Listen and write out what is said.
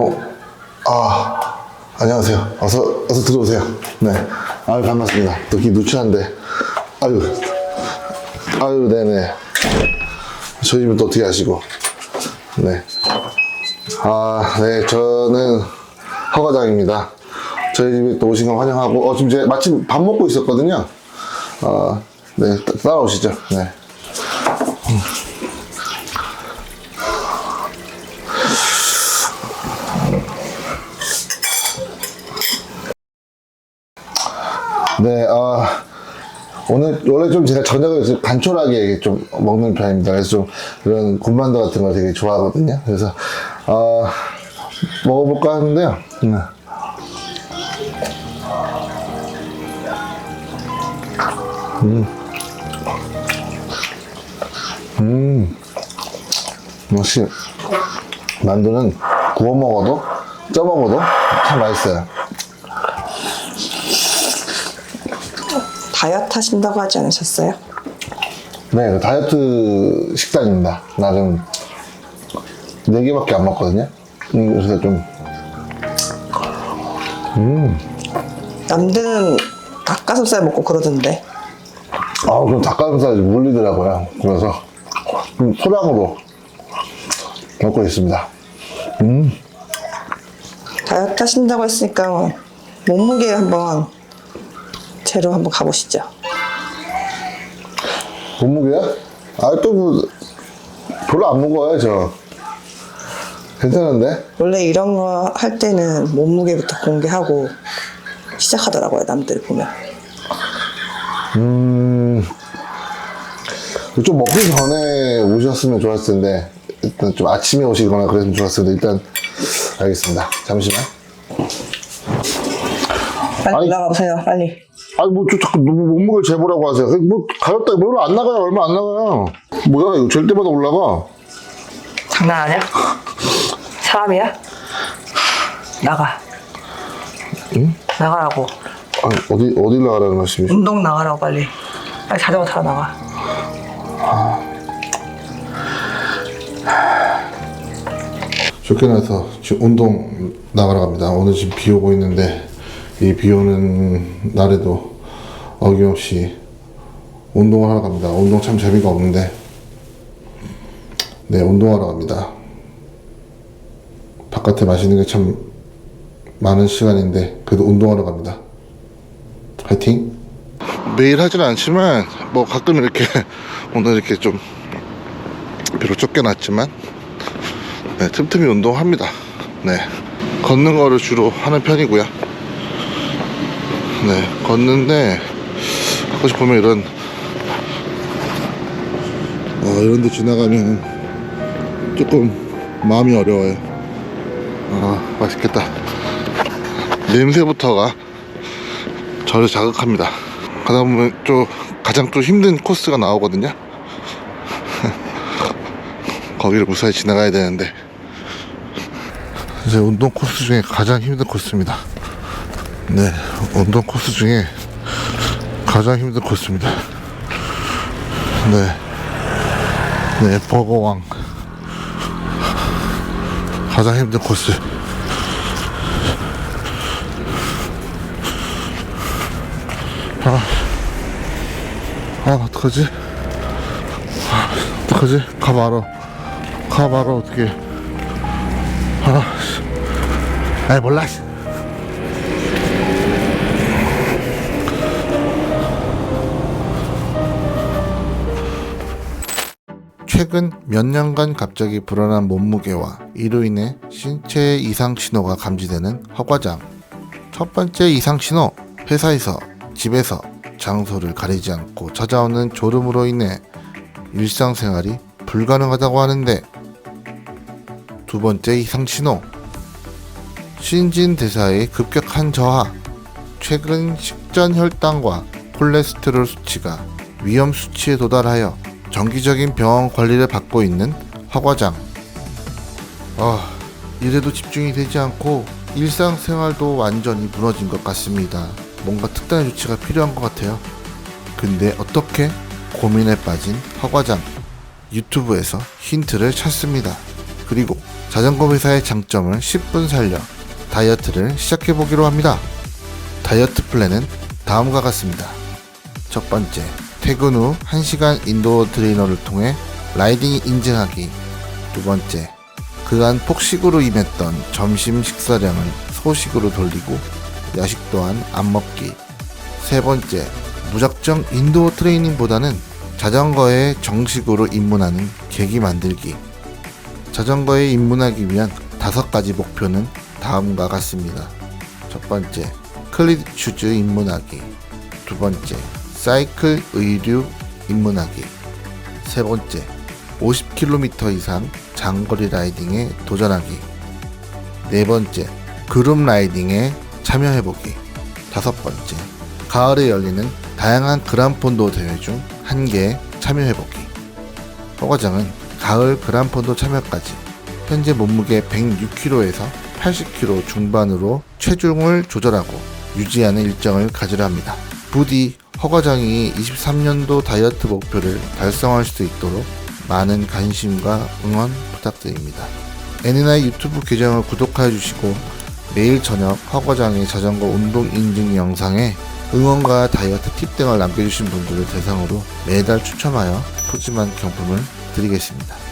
어, 아, 안녕하세요. 어서, 어서 들어오세요. 네. 아유, 반갑습니다. 또 이렇게 누추한데. 아유, 아유, 네네. 저희 집은 또 어떻게 아시고. 네. 아, 네, 저는 허과장입니다. 저희 집에 또 오신 걸 환영하고, 어, 지금 제가 마침 밥 먹고 있었거든요. 어, 네, 따- 따라오시죠. 네. 네, 어, 오늘, 원래 좀 제가 저녁을 좀 간촐하게 좀 먹는 편입니다. 그래서 좀 이런 군만두 같은 거 되게 좋아하거든요. 그래서, 어, 먹어볼까 하는데요. 음. 음. 음. 역시, 만두는 구워 먹어도, 쪄 먹어도 참 맛있어요. 다이어트 하신다고 하지 않으셨어요? 네, 그 다이어트 식단입니다. 나름 4개밖에 안 먹거든요. 음, 그래서 좀, 남들은 닭가슴살 먹고 그러던데 아, 그럼 닭가슴살이 물리더라고요. 그래서 좀 소량으로 먹고 있습니다. 다이어트 하신다고 했으니까 몸무게 한번 재로 한번 가보시죠. 몸무게야? 아, 또 뭐, 별로 안 무거워요, 저. 괜찮은데? 원래 이런 거 할 때는 몸무게부터 공개하고 시작하더라고요. 남들 보면. 음, 좀 먹기 전에 오셨으면 좋았을 텐데, 일단 좀 아침에 오시거나 그랬으면 좋았을 텐데, 일단, 알겠습니다. 잠시만. 빨리 아니. 올라가 보세요. 빨리. 아니 뭐 저 자꾸 너무 몸무게 재보라고 하세요. 뭐 가볍다 별로 안 나가요. 얼마 안 나가요. 뭐야 이거 잴 때마다 올라가. 장난하냐? 사람이야? 나가. 나가라고. 아니, 어디 어디 나가라는 말씀이죠? 운동 나가라고 빨리. 빨리 자전거 타러 나가. 쫓겨나서 지금 운동 나가러 갑니다. 오늘 지금 비 오고 있는데 이 비 오는 날에도 어김없이 운동을 하러 갑니다. 운동 참 재미가 없는데 네 운동하러 갑니다. 바깥에 마시는 게 참 많은 시간인데 그래도 운동하러 갑니다. 파이팅! 매일 하진 않지만 뭐 가끔 이렇게 오늘 이렇게 좀 비록 쫓겨났지만 네, 틈틈이 운동합니다. 네. 걷는 거를 주로 하는 편이고요. 네, 걷는데 가끔씩 보면 이런 어, 이런 데 지나가면 조금 마음이 어려워요. 아, 맛있겠다. 냄새부터가 저를 자극합니다. 가다 보면 좀 가장 좀 힘든 코스가 나오거든요. 거기를 무사히 지나가야 되는데 이제 운동 코스 중에 가장 힘든 코스입니다. 네, 운동 코스 중에 가장 힘든 코스입니다. 네, 네, 버거왕 가장 힘든 코스. 아, 아 어떡하지? 아, 어떡하지? 가 말어. 가 말어 어떻게? 아, 씨. 아이 몰라. 최근 몇 년간 갑자기 불어난 몸무게와 이로 인해 신체 이상 신호가 감지되는 허과장. 첫 번째 이상 신호, 회사에서, 집에서, 장소를 가리지 않고 찾아오는 졸음으로 인해 일상생활이 불가능하다고 하는데 두 번째 이상 신호, 신진대사의 급격한 저하, 최근 식전 혈당과 콜레스테롤 수치가 위험 수치에 도달하여 정기적인 병원 관리를 받고 있는 화과장. 아, 이래도 집중이 되지 않고 일상생활도 완전히 무너진 것 같습니다. 뭔가 특단의 조치가 필요한 것 같아요. 근데 어떻게 고민에 빠진 화과장. 유튜브에서 힌트를 찾습니다. 그리고 자전거 회사의 장점을 10분 살려 다이어트를 시작해 보기로 합니다. 다이어트 플랜은 다음과 같습니다. 첫 번째, 퇴근 후 1시간 인도어 트레이너를 통해 라이딩 인증하기. 두 번째, 그간 폭식으로 임했던 점심 식사량을 소식으로 돌리고 야식 또한 안 먹기. 세 번째, 무작정 인도어 트레이닝보다는 자전거에 정식으로 입문하는 계기 만들기. 자전거에 입문하기 위한 다섯 가지 목표는 다음과 같습니다. 첫 번째, 클리드 슈즈 입문하기. 두 번째, 사이클 의류 입문하기. 세 번째, 50km 이상 장거리 라이딩에 도전하기. 네 번째, 그룹 라이딩에 참여해보기. 다섯 번째, 가을에 열리는 다양한 그란폰도 대회 중 한개 참여해보기. 허 과장은 가을 그란폰도 참여까지 현재 몸무게 106kg에서 80kg 중반으로 체중을 조절하고 유지하는 일정을 가지려 합니다. 부디 허 과장이 23년도 다이어트 목표를 달성할 수 있도록 많은 관심과 응원 부탁드립니다. NNI 유튜브 계정을 구독하여 주시고 매일 저녁 허 과장의 자전거 운동 인증 영상에 응원과 다이어트 팁 등을 남겨주신 분들을 대상으로 매달 추첨하여 푸짐한 경품을 드리겠습니다.